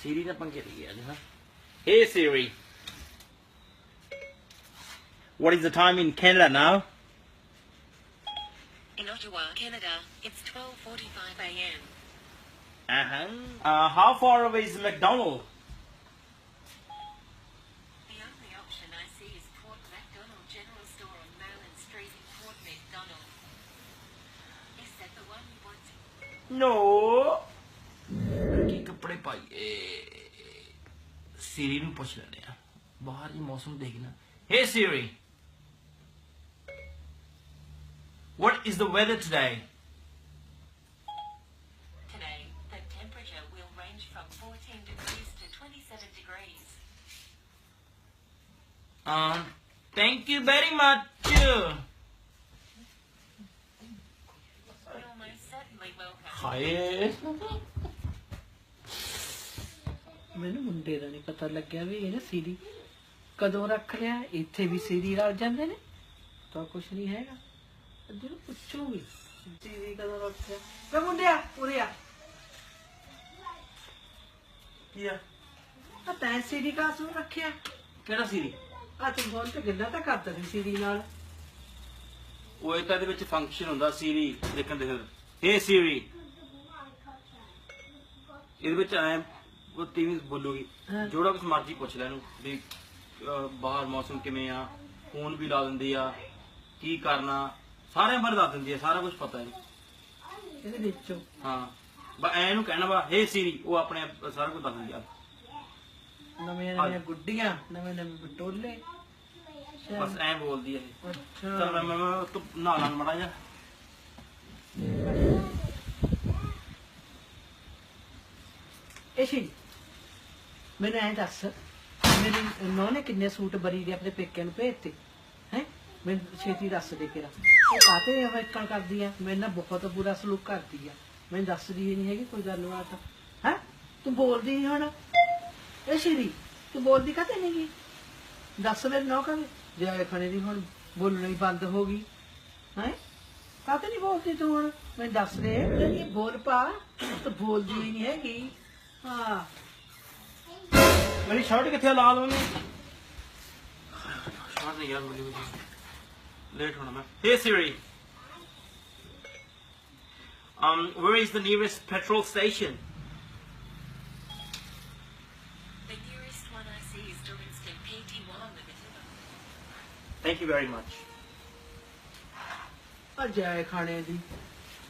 Siri na pangyarihan, ha? Hey, Siri. What is the time in Canada now? In Ottawa, Canada, it's 12.45 a.m. Uh-huh. Uh, how far away is McDonald? The only option I see is Port McDonald General Store on Maryland Street in Port McDonald. Is that the one you want? No. ਕੀ ਕੱਪੜੇ ਪਾਈਏ ਸੀਰੀ ਨੂੰ ਪੁੱਛ ਲੈਣੇ ਆ ਬਾਹਰ ਦੀ ਮੌਸਮ ਦੇਖਣਾ Hey Siri What is the weather today? Today, the temperature will range from 14 degrees to 27 degrees. Um, thank you very much. You're ਮੈਨੂੰ ਮੁੰਡੇ ਦਾ ਨਹੀਂ ਪਤਾ ਲੱਗਿਆ ਵੀ ਇਹ ਨਾ ਸੀਰੀ ਕਦੋਂ ਰੱਖ ਲਿਆ ਇੱਥੇ ਵੀ ਸੀਰੀ ਰਲ ਜਾਂਦੇ ਨੇ ਤਾਂ ਕੁਛ ਨਹੀਂ ਹੈਗਾ। ਅੱਧੇ ਨੂੰ ਪੁੱਛੂਗੀ ਸੀਰੀ ਕਦੋਂ ਰੱਖਿਆ ਵੇ ਮੁੰਡਿਆ ਉਰੇ ਆ। ਕੀ ਆ? ਆ ਤੈਂ ਸੀਰੀ ਕਾਸ ਰੱਖਿਆ? ਕਿਹੜਾ ਸੀਰੀ? ਆ ਤੂੰ ਫੋਨ ਤੇ ਗੱਲਾਂ ਤਾਂ ਕਰਦਾ ਸੀ ਸੀਰੀ ਨਾਲ। ਉਹ ਇਹ ਤਾਂ ਇਹਦੇ ਵਿੱਚ ਫੰਕਸ਼ਨ ਹੁੰਦਾ ਸੀਰੀ ਦੇਖਣ ਦੇ Hey Siri ਇਹਦੇ ਵਿੱਚ ਐ ਉਹ ਟੀਵੀ ਬੋਲੂਗੀ। ਹਾਂ। ਜਿਹੜਾ ਕੁਝ ਮਰਜ਼ੀ ਪੁੱਛ ਲੈ ਇਹਨੂੰ ਵੀ ਅਹ, ਬਾਹਰ ਮੌਸਮ ਕਿਵੇਂ ਆ ਫੋਨ ਵੀ ਲਾ ਦਿੰਦੀ ਆ ਕੀ ਕਰਨਾ ਸਾਰਿਆਂ ਬਾਰੇ ਦੱਸ ਦਿੰਦੀ ਆ ਸਾਰਾ ਕੁਝ ਪਤਾ ਹੈ ਇਹਦੇ ਵਿੱਚੋਂ। ਹਾਂ। ਬਸ ਐ ਇਹਨੂੰ ਕਹਿਣਾ ਵਾ Hey Siri ਉਹ ਆਪਣੇ ਆਪ ਸਾਰਾ ਕੁਝ ਦੱਸ ਦਿੰਦੀ ਆ। ਨਵੀਆਂ ਨਵੀਆਂ ਗੁੱਡੀਆਂ ਨਵੇਂ ਨਵੇਂ ਬਟੋਲੇ। ਬਸ ਐ ਬੋਲਦੀ ਆ ਇਹ। ਅੱਛਾ। ਚਲ ਮੈਂ ਮੈਂ ਤੂੰ ਲਾਂ ਮੜਾ ਜਾ ਇਸ਼ੀ ਮੈਨੂੰ ਐਂ ਦੱਸ, ਮੇਰੀ ਨੌਂ ਨੇ ਕਿੰਨੇ ਸੂਟ ਬਰੀ ਦੇ ਆਪਣੇ ਪੇਕਿਆਂ ਨੂੰ ਭੇਜਤੇ? ਹੈ? ਮੈਨੂੰ ਛੇਤੀ ਦੱਸ ਦੇ ਕਿਰਾ ਉਹ ਕਾਤੇ ਇਹ ਇੱਕਾਂ ਕਰਦੀ ਆ? ਮੇਰੇ ਨਾਲ ਬਹੁਤ ਬੁਰਾ ਸਲੂਕ ਕਰਦੀ ਆ। ਮੈਨੂੰ ਦੱਸਦੀ ਹੀ ਨਹੀਂ ਹੈਗੀ ਕੋਈ ਗੱਲਬਾਤ। ਹੈ? ਤੂੰ ਬੋਲਦੀ ਨਹੀਂ ਹੁਣ। ਇਹ ਸ਼ੀਰੀ, ਤੂੰ ਬੋਲਦੀ ਕਾਤੇ ਨਹੀਂ ਗੀ ਦੱਸ ਮੇਰੇ ਨੌ ਕਰੇ ਜੇ ਖਣੇ ਦੀ ਹੁਣ ਬੋਲਣੀ ਬੰਦ ਹੋ ਗਈ। ਹੈ? ਕਾਤੇ ਨਹੀਂ ਬੋਲਦੀ ਤੂੰ ਹੁਣ? ਮੈਨੂੰ ਦੱਸ ਦੇ ਜੇ ਬੋਲ ਪਾ, ਤੂੰ ਬੋਲਦੀ ਹੀ ਨਹੀਂ ਹੈਗੀ। ਹਾਂ ਮੇਰੀ ਸ਼ਰਟ ਕਿੱਥੇ ਲਾ ਦਵਾਂਗੇ ਸ਼ਰਟ ਨਹੀਂ ਯਾਰ ਮਿਲੀ ਮੁਝੇ ਲੇਟ ਹੋਣਾ ਮੈਂ Hey Siri Um, where is the nearest petrol station? The nearest one I see is Durnston Pty Limited. Thank you very much. ਆ ਜਾਏ ਖਾਣੇ ਦੀ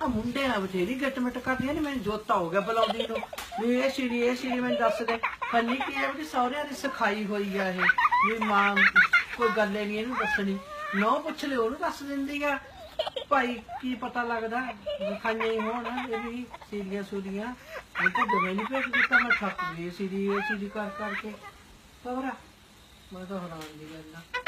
ਆ ਮੁੰਡੇ ਆ ਬਥੇਰੀ ਗੱਟਮਟ ਕਰਦੀਆਂ ਨੇ ਮੈਨੂੰ ਜੋਤਾ ਹੋ ਗਿਆ ਬੁਲਾਉਂਦੀ ਨੂੰ ਵੀ ਇਹ ਸ਼ੀਰੀ ਇਹ ਸ਼ੀਰੀ ਮੈਨੂੰ ਦੱਸ ਦੇ। ਫੰਨੀ ਕੀ ਹੈ ਵੀ ਸਹੁਰਿਆਂ ਦੀ ਸਿਖਾਈ ਹੋਈ ਆ ਇਹ? ਵੀ ਮਾਂ ਕੋਈ ਗੱਲ ਨਹੀਂ ਇਹਨੂੰ ਦੱਸਣੀ। ਨੋ ਪੁੱਛ ਲਿਓ, ਉਹਨੂੰ ਦੱਸ ਦਿੰਦੀ ਆ। ਭਾਈ, ਕੀ ਪਤਾ ਲੱਗਦਾ? ਖਾਣੇ ਹੀ ਹੋਣ, ਇਹ ਵੀ ਸੀਰੀਆਂ ਸੂਰੀਆਂ ਮੈਂ ਤਾਂ ਦਵੇਂ ਨਹੀਂ ਭੇਜ ਦਿੱਤਾ, ਮੈਂ ਥੱਕ ਗਈ ਸੀਰੀ ਇਹ ਸੀਰੀ ਕਰ, ਕਰਕੇ। ਖਬਰਾ? ਮੈਂ ਤਾਂ ਹੈਰਾਨ ਦੀ ਗੱਲ ਆ।